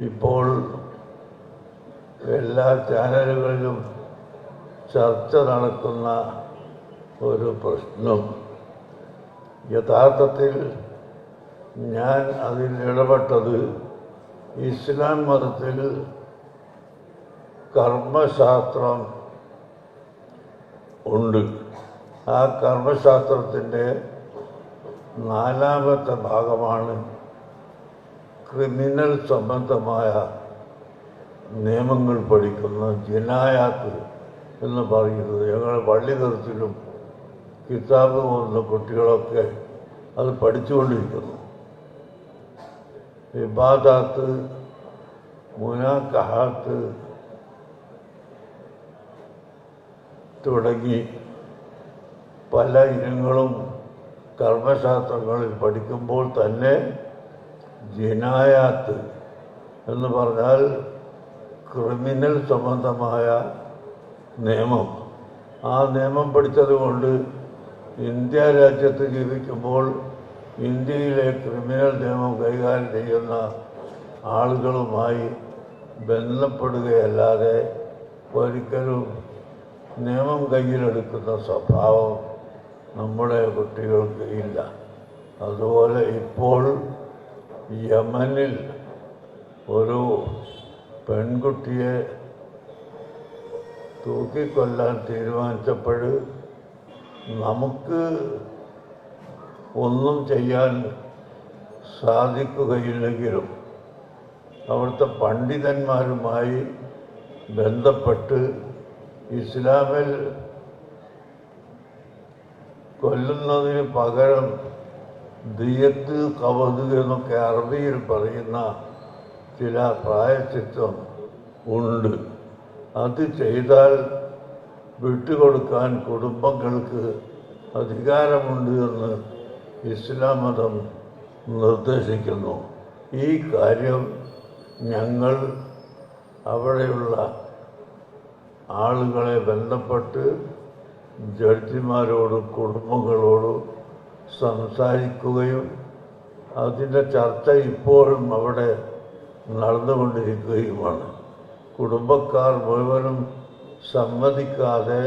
ഇപ്പോൾ എല്ലാ ചാനലുകളിലും ചർച്ച നടക്കുന്ന ഒരു പ്രശ്നം. യഥാർത്ഥത്തിൽ ഞാൻ അതിൽ ഇടപെട്ടത് ഇസ്ലാം മതത്തിൽ കർമ്മശാസ്ത്രം ഉണ്ട്. ആ കർമ്മശാസ്ത്രത്തിന്റെ നാലാമത്തെ ഭാഗമാണ് ക്രിമിനൽ സംബന്ധമായ നിയമങ്ങൾ പഠിക്കുന്ന ജിനായാത്ത് എന്ന് പറയുന്നത്. ഞങ്ങളുടെ പള്ളി തരത്തിലും കിതാബ് പോകുന്ന കുട്ടികളൊക്കെ അത് പഠിച്ചുകൊണ്ടിരിക്കുന്നു. ഇബാദാത്ത് മുനാക്കഹാത്ത് തുടങ്ങി പല ഇനങ്ങളും കർമ്മശാസ്ത്രങ്ങളിൽ പഠിക്കുമ്പോൾ തന്നെ ജിനായാത്ത് എന്ന് പറഞ്ഞാൽ ക്രിമിനൽ സംബന്ധമായ നിയമം. ആ നിയമം പഠിച്ചത് കൊണ്ട് ഇന്ത്യ രാജ്യത്ത് ജീവിക്കുമ്പോൾ ഇന്ത്യയിലെ ക്രിമിനൽ നിയമം കൈകാര്യം ചെയ്യുന്ന ആളുകളുമായി ബന്ധപ്പെടുകയല്ലാതെ ഒരിക്കലും നിയമം കയ്യിലെടുക്കുന്ന സ്വഭാവം നമ്മുടെ കുട്ടികൾക്ക് ഇല്ല. അതുപോലെ ഇപ്പോൾ യമനിൽ ഒരു പെൺകുട്ടിയെ തൂക്കിക്കൊല്ലാൻ തീരുമാനിച്ചപ്പോൾ നമുക്ക് ഒന്നും ചെയ്യാൻ സാധിക്കുകയില്ലെങ്കിലും അവിടുത്തെ പണ്ഡിതന്മാരുമായി ബന്ധപ്പെട്ട് ഇസ്ലാമിൽ കൊല്ലുന്നതിന് പകരം ദിയത്ത് കവത് എന്നൊക്കെ അറബിയിൽ പറയുന്ന ചില പ്രായച്ചിത്വം ഉണ്ട്. അത് ചെയ്താൽ വിട്ടുകൊടുക്കാൻ കുടുംബങ്ങൾക്ക് അധികാരമുണ്ട് എന്ന് ഇസ്ലാം മതം നിർദ്ദേശിക്കുന്നു. ഈ കാര്യം ഞങ്ങൾ അവിടെയുള്ള ആളുകളെ ബന്ധപ്പെട്ട് ജഡ്ജിമാരോടും കുടുംബങ്ങളോടും സംസാരിക്കുകയും അതിന്റെ ചർച്ച ഇപ്പോഴും അവിടെ നടന്നുകൊണ്ടിരിക്കുകയുമാണ്. കുടുംബക്കാർ മുഴുവനും സമ്മതിക്കാതെ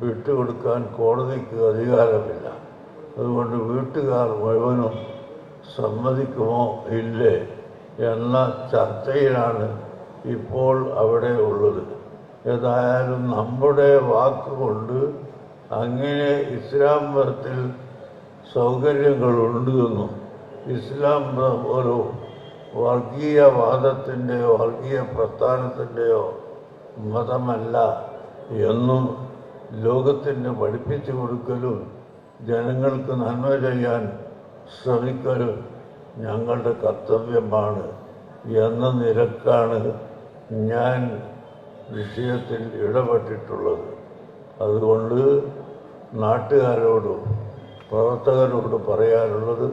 വിട്ടുകൊടുക്കാൻ കോടതിക്ക് അധികാരമില്ല. അതുകൊണ്ട് വീട്ടുകാർ മുഴുവനും സമ്മതിക്കുമോ ഇല്ലേ എന്ന ചർച്ചയിലാണ് ഇപ്പോൾ അവിടെ ഉള്ളത്. ഏതായാലും നമ്മുടെ വാക്കുകൊണ്ട് അങ്ങനെ ഇസ്ലാം മതത്തിൽ സൗകര്യങ്ങളുണ്ട് എന്നും ഇസ്ലാം ഒരു വർഗീയവാദത്തിന്റെയോ വർഗീയ പ്രസ്ഥാനത്തിന്റെയോ മതമല്ല എന്നും ലോകത്തിന് പഠിപ്പിച്ചു കൊടുക്കലും ജനങ്ങൾക്ക് നന്മ ചെയ്യാൻ ശ്രമിക്കലും ഞങ്ങളുടെ കർത്തവ്യമാണ് എന്ന നിരക്കാണ് ഞാൻ വിഷയത്തിൽ ഇടപെട്ടിട്ടുള്ളത്. അതുകൊണ്ട് നാട്ടുകാരോടും പ്രവർത്തകരോട് പറയാനുള്ളത്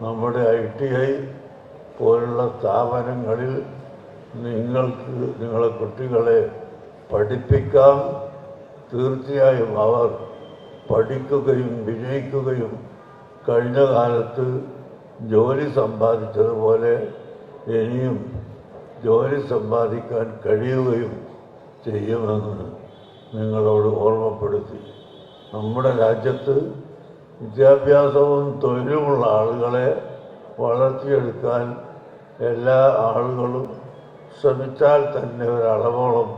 നമ്മുടെ ഐ ടി ഐ പോലുള്ള സ്ഥാപനങ്ങളിൽ നിങ്ങൾക്ക് നിങ്ങളെ കുട്ടികളെ പഠിപ്പിക്കാം. തീർച്ചയായും അവർ പഠിക്കുകയും വിജയിക്കുകയും കഴിഞ്ഞ കാലത്ത് ജോലി സമ്പാദിച്ചതുപോലെ ഇനിയും ജോലി സമ്പാദിക്കാൻ കഴിയുകയും ചെയ്യുമെന്ന് നിങ്ങളോട് ഓർമ്മപ്പെടുത്തി. നമ്മുടെ രാജ്യത്ത് വിദ്യാഭ്യാസവും തൊഴിലുമുള്ള ആളുകളെ വളർത്തിയെടുക്കാൻ എല്ലാ ആളുകളും ശ്രമിച്ചാൽ തന്നെ ഒരളവോളം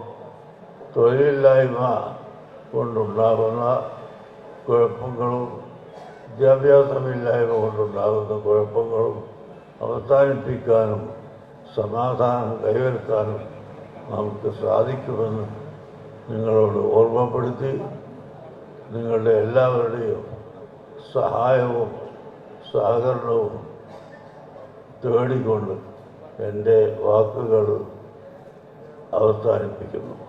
തൊഴിലില്ലായ്മ കൊണ്ടുണ്ടാകുന്ന കുഴപ്പങ്ങളും വിദ്യാഭ്യാസമില്ലായ്മ കൊണ്ടുണ്ടാകുന്ന കുഴപ്പങ്ങളും അവസാനിപ്പിക്കാനും സമാധാനം കൈവരുത്താനും നമുക്ക് സാധിക്കുമെന്ന് നിങ്ങളോട് ഓർമ്മപ്പെടുത്തി നിങ്ങളുടെ എല്ലാവരുടെയും സഹായവും സഹകരണവും തേടിക്കൊണ്ട് എന്റെ വാക്കുകൾ അവസാനിപ്പിക്കുന്നു.